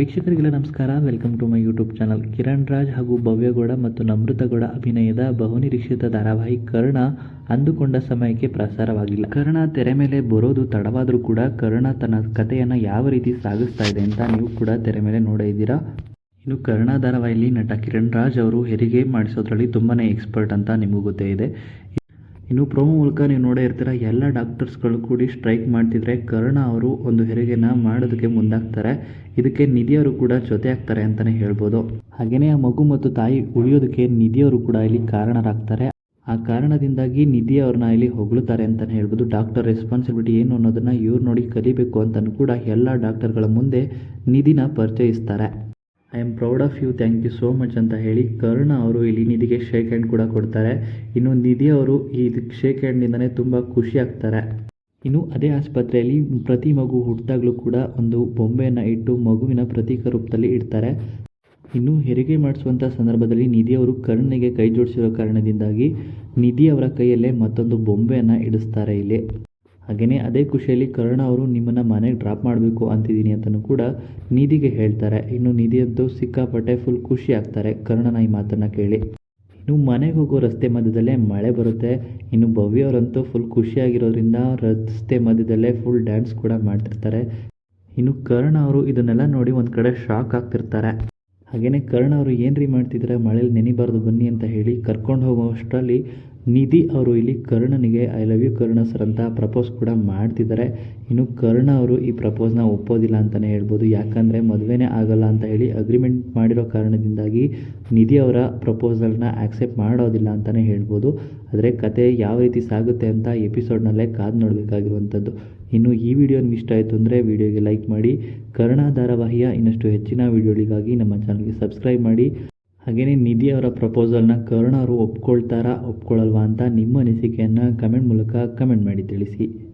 ವೀಕ್ಷಕರಿಗೆಲ್ಲ ನಮಸ್ಕಾರ. Welcome to my YouTube channel Kiran Raj ಹಾಗೂ ಭವ್ಯಗೌಡ ಮತ್ತು ನಮೃತಗೌಡ ಅಭಿನಯದ ಬಹುನಿರೀಕ್ಷಿತ ಧಾರಾವಾಹಿ ಕರ್ಣ ಅಂದುಕೊಂಡ ಸಮಯಕ್ಕೆ ಪ್ರಸಾರವಾಗಿಲ್ಲ. ಕರ್ಣ ತೆರೆ ಮೇಲೆ ಬರೋದು ತಡವಾದರೂ ಕೂಡ ಕರ್ಣ ತನ್ನ ಕಥೆಯನ್ನು ಯಾವ ರೀತಿ ಸಾಗಿಸ್ತಾ ಇದೆ ಅಂತ ನೀವು ಕೂಡ ತೆರೆ ಮೇಲೆ ನೋಡಿದ್ದೀರಾ ಇನ್ನು ಕರ್ಣ ಧಾರಾವಾಹಿಯಲ್ಲಿ ನಟ ಕಿರಣ್ ರಾಜ್ ಅವರು ಹೆರಿಗೆ ಮಾಡಿಸೋದ್ರಲ್ಲಿ ತುಂಬಾ ಎಕ್ಸ್ಪರ್ಟ್ ಅಂತ ನಿಮಗೂ ಗೊತ್ತೇ ಇದೆ. ಇನ್ನು ಪ್ರೋಮೋ ಮೂಲಕ ನೀವು ನೋಡೇ ಇರ್ತೀರ, ಎಲ್ಲ ಡಾಕ್ಟರ್ಸ್ಗಳು ಕೂಡಿ ಸ್ಟ್ರೈಕ್ ಮಾಡ್ತಿದ್ರೆ ಕರ್ಣ ಅವರು ಒಂದು ಹೆರಿಗೆನ ಮಾಡೋದಕ್ಕೆ ಮುಂದಾಗ್ತಾರೆ. ಇದಕ್ಕೆ ನಿಧಿಯವರು ಕೂಡ ಜೊತೆ ಆಗ್ತಾರೆ ಅಂತಲೇ ಹೇಳ್ಬೋದು. ಹಾಗೆಯೇ ಆ ಮಗು ಮತ್ತು ತಾಯಿ ಉಳಿಯೋದಕ್ಕೆ ನಿಧಿಯವರು ಕೂಡ ಇಲ್ಲಿ ಕಾರಣರಾಗ್ತಾರೆ. ಆ ಕಾರಣದಿಂದಾಗಿ ನಿಧಿ ಅವ್ರನ್ನ ಇಲ್ಲಿ ಹೊಗಳುತ್ತಾರೆ ಅಂತಲೇ ಹೇಳ್ಬೋದು. ಡಾಕ್ಟರ್ ರೆಸ್ಪಾನ್ಸಿಬಿಲಿಟಿ ಏನು ಅನ್ನೋದನ್ನು ಇವ್ರು ನೋಡಿ ಕಲಿಬೇಕು ಅಂತಲೂ ಕೂಡ ಎಲ್ಲ ಡಾಕ್ಟರ್ಗಳ ಮುಂದೆ ನಿಧಿನ ಪರಿಚಯಿಸ್ತಾರೆ. I am proud of you thank you so much ಅಂತ ಹೇಳಿ ಕರ್ಣ ಅವರು ಇಲ್ಲಿ ನಿಧಿಗೆ ಶೇಕ್ ಹ್ಯಾಂಡ್ ಕೂಡ ಕೊಡ್ತಾರೆ. ಇನ್ನು ನಿಧಿ ಅವರು ಈ ಶೇಕ್ ಹ್ಯಾಂಡ್ನಿಂದಲೇ ತುಂಬ ಖುಷಿ ಆಗ್ತಾರೆ. ಇನ್ನು ಅದೇ ಆಸ್ಪತ್ರೆಯಲ್ಲಿ ಪ್ರತಿ ಮಗು ಹುಟ್ಟಿದಾಗಲೂ ಕೂಡ ಒಂದು ಬೊಂಬೆಯನ್ನು ಇಟ್ಟು ಮಗುವಿನ ಪ್ರತೀಕ ರೂಪದಲ್ಲಿ ಇಡ್ತಾರೆ. ಇನ್ನು ಹೆರಿಗೆ ಮಾಡಿಸುವಂಥ ಸಂದರ್ಭದಲ್ಲಿ ನಿಧಿ ಅವರು ಕರ್ಣನಿಗೆ ಕೈ ಜೋಡಿಸಿರೋ ಕಾರಣದಿಂದಾಗಿ ನಿಧಿ ಅವರ ಕೈಯಲ್ಲೇ ಮತ್ತೊಂದು ಬೊಂಬೆಯನ್ನು ಇಡಿಸ್ತಾರೆ ಇಲ್ಲಿ. ಹಾಗೆಯೇ ಅದೇ ಖುಷಿಯಲ್ಲಿ ಕರ್ಣ ಅವರು ನಿಮ್ಮನ್ನು ಮನೆಗೆ ಡ್ರಾಪ್ ಮಾಡಬೇಕು ಅಂತಿದ್ದೀನಿ ಅಂತಲೂ ಕೂಡ ನಿಧಿಗೆ ಹೇಳ್ತಾರೆ. ಇನ್ನು ನಿಧಿ ಅಂತೂ ಸಿಕ್ಕಾಪಟ್ಟೆ ಫುಲ್ ಖುಷಿ ಆಗ್ತಾರೆ. ಕರ್ಣನ ಈ ಮಾತನ್ನು ಕೇಳಿ. ಇನ್ನು ಮನೆಗೆ ಹೋಗೋ ರಸ್ತೆ ಮಧ್ಯದಲ್ಲೇ ಮಳೆ ಬರುತ್ತೆ. ಇನ್ನು ಭವ್ಯ ಅವರಂತೂ ಫುಲ್ ಖುಷಿಯಾಗಿರೋದ್ರಿಂದ ರಸ್ತೆ ಮಧ್ಯದಲ್ಲೇ ಫುಲ್ ಡ್ಯಾನ್ಸ್ ಕೂಡ ಮಾಡ್ತಿರ್ತಾರೆ. ಇನ್ನು ಕರ್ಣ ಅವರು ಇದನ್ನೆಲ್ಲ ನೋಡಿ ಒಂದು ಕಡೆ ಶಾಕ್ ಆಗ್ತಿರ್ತಾರೆ. ಹಾಗೆಯೇ ಕರ್ಣ ಅವರು ಏನ್ರಿ ಮಾಡ್ತಿದ್ದಾರೆ ಮಳೇಲಿ ನೆನಿಬಾರ್ದು ಬನ್ನಿ ಅಂತ ಹೇಳಿ ಕರ್ಕೊಂಡು ಹೋಗುವಷ್ಟರಲ್ಲಿ ನಿಧಿ ಅವರು ಇಲ್ಲಿ ಕರ್ಣನಿಗೆ I love you Karna sir ಅಂತ ಪ್ರಪೋಸ್ ಕೂಡ ಮಾಡ್ತಿದ್ದಾರೆ. ಇನ್ನು ಕರ್ಣ ಅವರು ಈ ಪ್ರಪೋಸ್ನ ಒಪ್ಪೋದಿಲ್ಲ ಅಂತಲೇ ಹೇಳ್ಬೋದು. ಯಾಕಂದರೆ ಮದುವೆನೇ ಆಗಲ್ಲ ಅಂತ ಹೇಳಿ ಅಗ್ರಿಮೆಂಟ್ ಮಾಡಿರೋ ಕಾರಣದಿಂದಾಗಿ ನಿಧಿ ಅವರ ಪ್ರಪೋಸಲ್ನ ಆಕ್ಸೆಪ್ಟ್ ಮಾಡೋದಿಲ್ಲ ಅಂತಲೇ ಹೇಳ್ಬೋದು. ಆದರೆ ಕತೆ ಯಾವ ರೀತಿ ಸಾಗುತ್ತೆ ಅಂತ ಎಪಿಸೋಡ್ನಲ್ಲೇ ಕಾದು ನೋಡಬೇಕಾಗಿರುವಂಥದ್ದು. ಇನ್ನು ಈ ವಿಡಿಯೋ ನಿಮ್ಗೆ ಇಷ್ಟ ಆಯಿತು ಅಂದರೆ ವಿಡಿಯೋಗೆ ಲೈಕ್ ಮಾಡಿ. ಕರ್ಣ ಧಾರಾವಾಹಿಯ ಇನ್ನಷ್ಟು ಹೆಚ್ಚಿನ ವಿಡಿಯೋಗಳಿಗಾಗಿ ನಮ್ಮ ಚಾನಲ್ಗೆ ಸಬ್ಸ್ಕ್ರೈಬ್ ಮಾಡಿ. ಹಾಗೆಯೇ ನಿಧಿ ಅವರ ಪ್ರಪೋಸಲ್ನ ಕರುಣ್ ಅವರು ಒಪ್ಕೊಳ್ತಾರಾ ಒಪ್ಕೊಳ್ಳಲ್ವಾ ಅಂತ ನಿಮ್ಮ ಅನಿಸಿಕೆಯನ್ನು ಕಮೆಂಟ್ ಮೂಲಕ ಕಮೆಂಟ್ ಮಾಡಿ ತಿಳಿಸಿ.